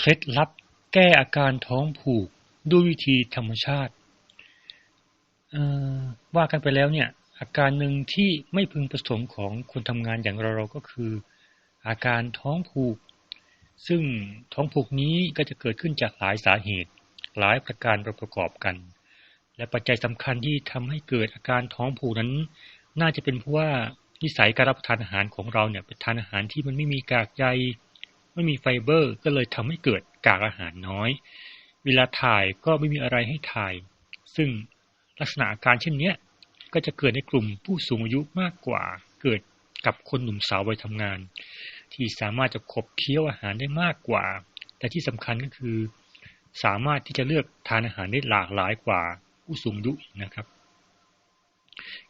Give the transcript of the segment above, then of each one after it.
เคล็ดลับแก้อาการท้องผูกด้วยวิธีธรรมชาติ ว่ากันไปแล้วเนี่ย อาการหนึ่งที่ไม่พึงประสงค์ของคนทำงานอย่างเราๆก็คือ อาการท้องผูก ซึ่งท้องผูกนี้ก็จะเกิดขึ้นจากหลายสาเหตุ หลายประการประกอบกัน และปัจจัยสำคัญที่ทำให้เกิดอาการท้องผูกนั้น น่าจะเป็นเพราะว่านิสัยการรับประทานอาหารของเราเนี่ยเป็นทานอาหารที่มันไม่มีกากใย ไม่มีไฟเบอร์ ก็เลยทำให้เกิดกากอาหารน้อย เวลาถ่ายก็ไม่มีอะไรให้ถ่าย ซึ่งลักษณะอาการเช่นนี้ก็จะเกิดในกลุ่มผู้สูงอายุมากกว่า เกิดกับคนหนุ่มสาววัยทำงาน ที่สามารถจะขบเคี้ยวอาหารได้มากกว่า แต่ที่สำคัญก็คือ สามารถที่จะเลือกทานอาหารได้หลากหลายกว่าผู้สูงอายุนะครับ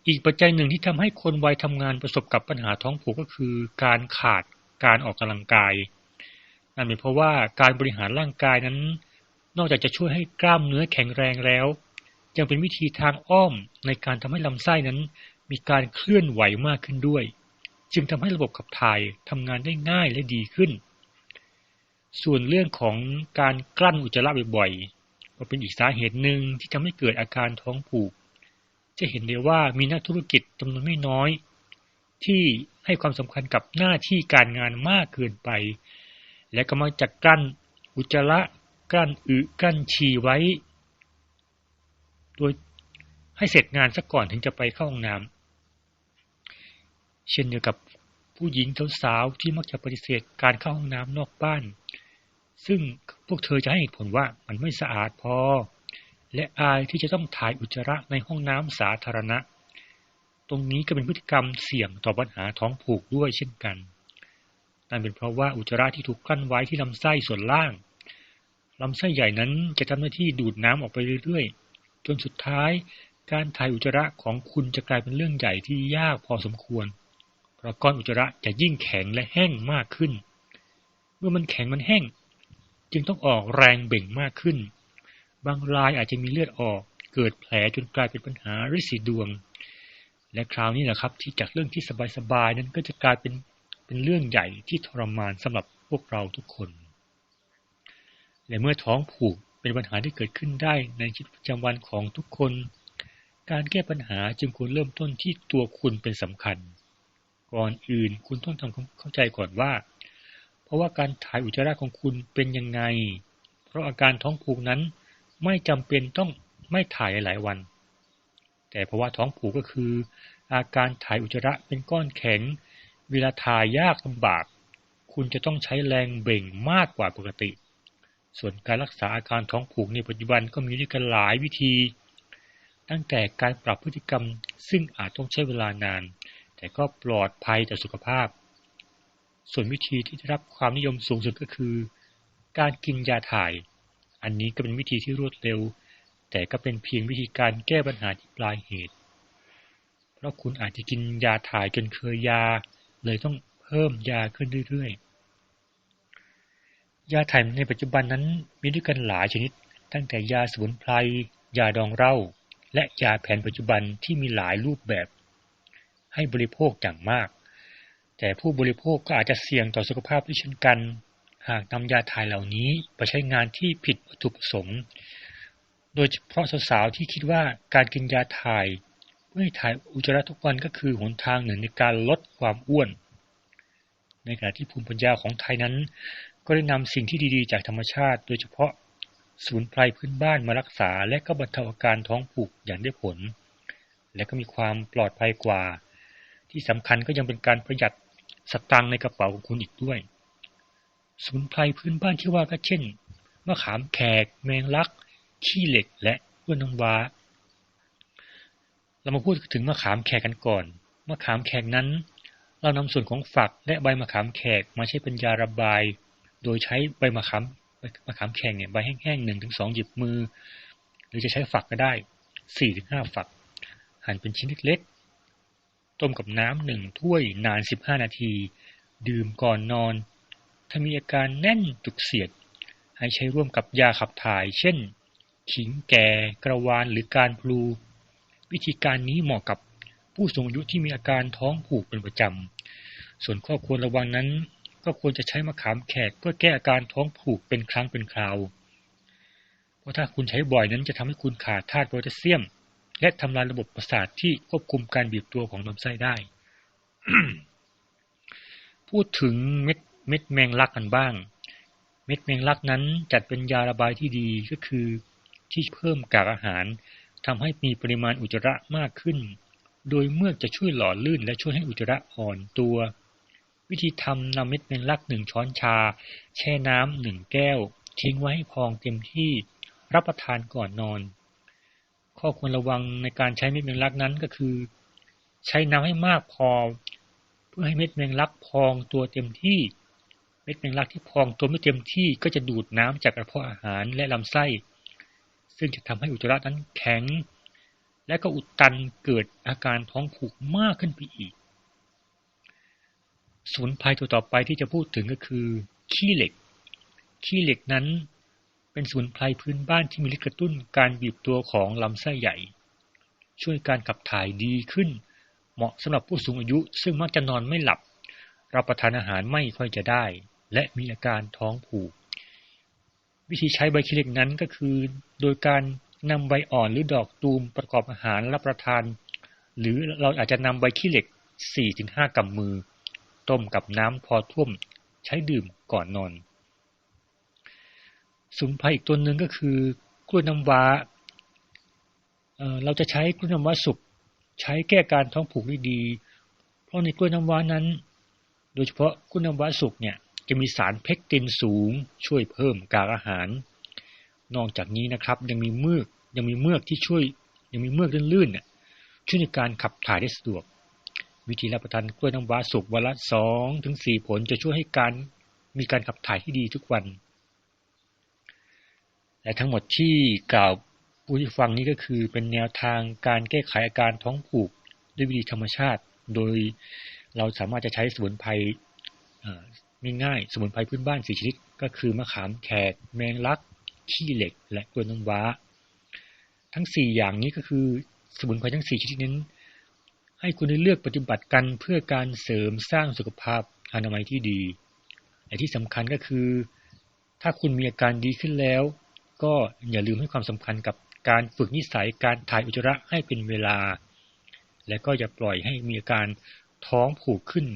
อีกปัจจัยหนึ่งที่ทำให้คนวัยทำงานประสบกับปัญหาท้องผูกก็คือ การขาดการออกกำลังกาย นั่นเป็นเพราะว่าการบริหารร่างกายนั้น นอกจากจะช่วยให้กล้ามเนื้อแข็งแรงแล้ว ยังเป็นวิธีทางอ้อมในการทำให้ลำไส้นั้น มีการเคลื่อนไหวมากขึ้นด้วย จึงทำให้ระบบขับถ่ายทำงานได้ง่ายและดีขึ้น ส่วนเรื่องของการกลั้นอุจจาระบ่อยๆก็เป็นอีกสาเหตุหนึ่งที่ทำให้เกิดอาการท้องผูก จะเห็นได้ว่ามีนักธุรกิจจำนวนไม่น้อย ที่ให้ความสำคัญกับหน้าที่การงานมากเกินไป และก็มักจะกลั้นอุจจาระกลั้นอึกลั้นฉี่ไว้ โดยให้เสร็จงานซะก่อนถึงจะไปเข้าห้องน้ำเช่นเดียวกับผู้หญิงสาวๆที่มักจะปฏิเสธการเข้าห้องน้ำนอกบ้าน ซึ่งพวกเธอจะให้เหตุผลว่ามันไม่สะอาดพอ และอายที่จะต้องถ่ายอุจจาระในห้องน้ำสาธารณะ ตรงนี้ก็เป็นพฤติกรรมเสี่ยงต่อปัญหาท้องผูกด้วยเช่นกัน นั่นเป็นเพราะว่าอุจจาระที่ถูกกลั้นไว้ที่ลำไส้ส่วนล่างลำไส้ใหญ่นั้นจะทำหน้าที่ดูดน้ำออกไปเรื่อยๆ จนสุดท้ายการถ่ายอุจจาระของคุณจะกลายเป็นเรื่องใหญ่ที่ยากพอสมควร เพราะก้อนอุจจาระจะยิ่งแข็งและแห้งมากขึ้น เมื่อมันแข็งมันแห้ง จึงต้องออกแรงเบ่งมากขึ้น บางรายอาจจะมีเลือดออกเกิดแผลจนกลายเป็นปัญหาริดสีดวง และคราวนี้แหละครับที่จากเรื่องที่สบายๆนั้นก็จะกลายเป็น เป็นเรื่องใหญ่ที่ทรมานสำหรับพวกเราทุกคน และเมื่อท้องผูกเป็นปัญหาที่เกิดขึ้นได้ในชีวิตประจำวันของทุกคน การแก้ปัญหาจึงควรเริ่มต้นที่ตัวคุณเป็นสำคัญ ก่อนอื่นคุณต้องทำความเข้าใจก่อนว่า เพราะว่าการถ่ายอุจจาระของคุณเป็นยังไง เพราะอาการท้องผูกนั้นไม่จำเป็นต้องไม่ถ่ายหลายวัน แต่เพราะว่าท้องผูกก็คือ อาการถ่ายอุจจาระเป็นก้อนแข็ง เวลาถ่ายยากลำบาก คุณจะต้องใช้แรงเบ่งมากกว่าปกติ ส่วนการรักษาอาการท้องผูกในปัจจุบันก็มีด้วยกันหลายวิธี ตั้งแต่การปรับพฤติกรรมซึ่งอาจต้องใช้เวลานาน แต่ก็ปลอดภัยต่อสุขภาพ ส่วนวิธีที่ได้รับความนิยมสูงสุดก็คือ การกินยาถ่าย อันนี้ก็เป็นวิธีที่รวดเร็ว แต่ก็เป็นเพียงวิธีการแก้ปัญหาที่ปลายเหตุ เพราะคุณอาจจะกินยาถ่ายจนเคยยา เลยต้องเพิ่มยาขึ้นเรื่อยๆ ยาไทยในปัจจุบันนั้นมีด้วยกันหลายชนิด ตั้งแต่ยาสมุนไพร ยาดองเหล้า และยาแผนปัจจุบันที่มีหลายรูปแบบ ให้บริโภคอย่างมาก แต่ผู้บริโภคก็อาจจะเสี่ยงต่อสุขภาพด้วยเช่นกัน หากนำยาถ่ายเหล่านี้ไปใช้งานที่ผิดวัตถุประสงค์ โดยเฉพาะสาวๆที่คิดว่าการกินยาถ่าย เพื่ถ่ายอุจจาระทุกวันก็คือหนทางหนึ่งในการลดความอ้วน ในขณะที่ภูมิปัญญาของไทยนั้น ก็ได้นำสิ่งที่ดีๆ จากธรรมชาติ โดยเฉพาะสมุนไพรพื้นบ้านมารักษา และก็บรรเทาอาการท้องผูกอย่างได้ผล และก็มีความปลอดภัยกว่า ที่สำคัญก็ยังเป็นการประหยัดสตางค์ในกระเป๋าของคุณอีกด้วยสมุนไพรพื้นบ้านที่ว่าก็เช่นมะขามแขก แมงลัก ขี้เหล็กและอ้วนน้ำว้า เรามาพูดถึงมะขามแขกกันก่อน มะขามแขกนั้น เรานำส่วนของฝักและใบมะขามแขกมาใช้เป็นยาระบาย โดยใช้ใบมะขามมะขามแข็งเนี่ยใบแห้งๆหนึ่งถึงสองหยิบมือ หรือจะใช้ฝักก็ได้สี่ถึงห้าฝัก หั่นเป็นชิ้นเล็กๆ ต้มกับน้ำหนึ่งถ้วยนานสิบห้านาที ดื่มก่อนนอน ถ้ามีอาการแน่นจุกเสียด ให้ใช้ร่วมกับยาขับถ่าย เช่น ขิงแก่ กระวานหรือการพลู วิธีการนี้เหมาะกับผู้สูงอายุที่มีอาการท้องผูกเป็นประจำ ส่วนข้อควรระวังนั้น ก็ควรจะใช้มะขามแขกเพื่อแก้อาการท้องผูกเป็นครั้งเป็นคราว เพราะถ้าคุณใช้บ่อยนั้นจะทำให้คุณขาดธาตุโพแทสเซียม และทำลายระบบประสาทที่ควบคุมการบีบตัวของลำไส้ได้ พูดถึงเม็ดเม็ดแมงลักกันบ้าง เม็ดแมงลักนั้นจัดเป็นยาระบายที่ดีก็คือที่เพิ่มกากอาหาร ทำให้มีปริมาณอุจจาระมากขึ้น โดยเมื่อกจะช่วยหล่อลื่นและช่วยให้อุจจาระอ่อนตัว วิธีทำนำเม็ดแมงลักหนึ่งช้อนชา แช่น้ำหนึ่งแก้ว ทิ้งไว้ให้พองเต็มที่ รับประทานก่อนนอน ข้อควรระวังในการใช้เม็ดแมงลักนั้นก็คือ ใช้น้ำให้มากพอ เพื่อให้เม็ดแมงลักพองตัวเต็มที่ เม็ดแมงลักที่พองตัวไม่เต็มที่ก็จะดูดน้ำจากกระเพาะอาหารและลำไส้ ซึ่งจะทำให้อุจจาระนั้นแข็ง และก็อุดตันเกิดอาการท้องผูกมากขึ้นไปอีกสมุนไพรตัวต่อไปที่จะพูดถึงก็คือ ขี้เหล็ก ขี้เหล็กนั้น เป็นสมุนไพรพื้นบ้านที่มีฤทธิ์กระตุ้นการบีบตัวของลำไส้ใหญ่ ช่วยการขับถ่ายดีขึ้น เหมาะสำหรับผู้สูงอายุ ซึ่งมักจะนอนไม่หลับ รับประทานอาหารไม่ค่อยจะได้ และมีอาการท้องผูก วิธีใช้ใบขี้เหล็กนั้นก็คือ โดยการนำใบอ่อนหรือดอกตูมประกอบอาหารรับประทาน หรือเราอาจจะนำใบขี้เหล็ก 4-5กำมือ ต้มกับน้ำพอท่วมใช้ดื่มก่อนนอนสมุนไพรอีกตัวหนึ่งก็คือกล้วยน้ำว้าเเราจะใช้กล้วยน้ำว้าสุกใช้แก้การท้องผูกได้ดี เพราะในกล้วยน้ำว้านั้น โดยเฉพาะกล้วยน้ำว้าสุกเนี่ย จะมีสารเพกตินสูง ช่วยเพิ่มกากอาหาร นอกจากนี้นะครับยังมีเมือกยังมีเมือกที่ช่วยยังมีเมือกลื่นๆช่วยในการขับถ่ายได้สะดวก วิธีรับประทานกล้วยน้ำว้าสุกวันละสองถึงสี่ผลจะช่วยให้การมีการขับถ่ายที่ดีทุกวัน และทั้งหมดที่กล่าวผู้ที่ฟังนี้ก็คือเป็นแนวทางการแก้ไขอาการท้องผูกด้วยวิธีธรรมชาติ โดยเราสามารถจะใช้สมุนไพร ง่ายๆ สมุนไพรพื้นบ้านสี่ชนิดก็คือมะขามแขก แมงลัก ขี้เหล็ก และกล้วยน้ำว้า ทั้งสี่อย่างนี้ก็คือสมุนไพรทั้งสี่ชนิดนั้นให้คุณได้เลือกปฏิบัติกันเพื่อการเสริมสร้างสุขภาพอนามัยที่ดีและที่สำคัญก็คือ ถ้าคุณมีอาการดีขึ้นแล้ว ก็อย่าลืมให้ความสำคัญกับการฝึกนิสัยการถ่ายอุจจาระให้เป็นเวลา และก็อย่าปล่อยให้มีอาการท้องผูกขึ้น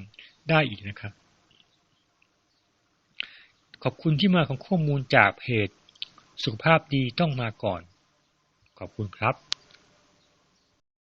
ได้อีกนะครับ ขอบคุณที่มาของข้อมูลจากเพจ สุขภาพดีต้องมาก่อน ขอบคุณครับ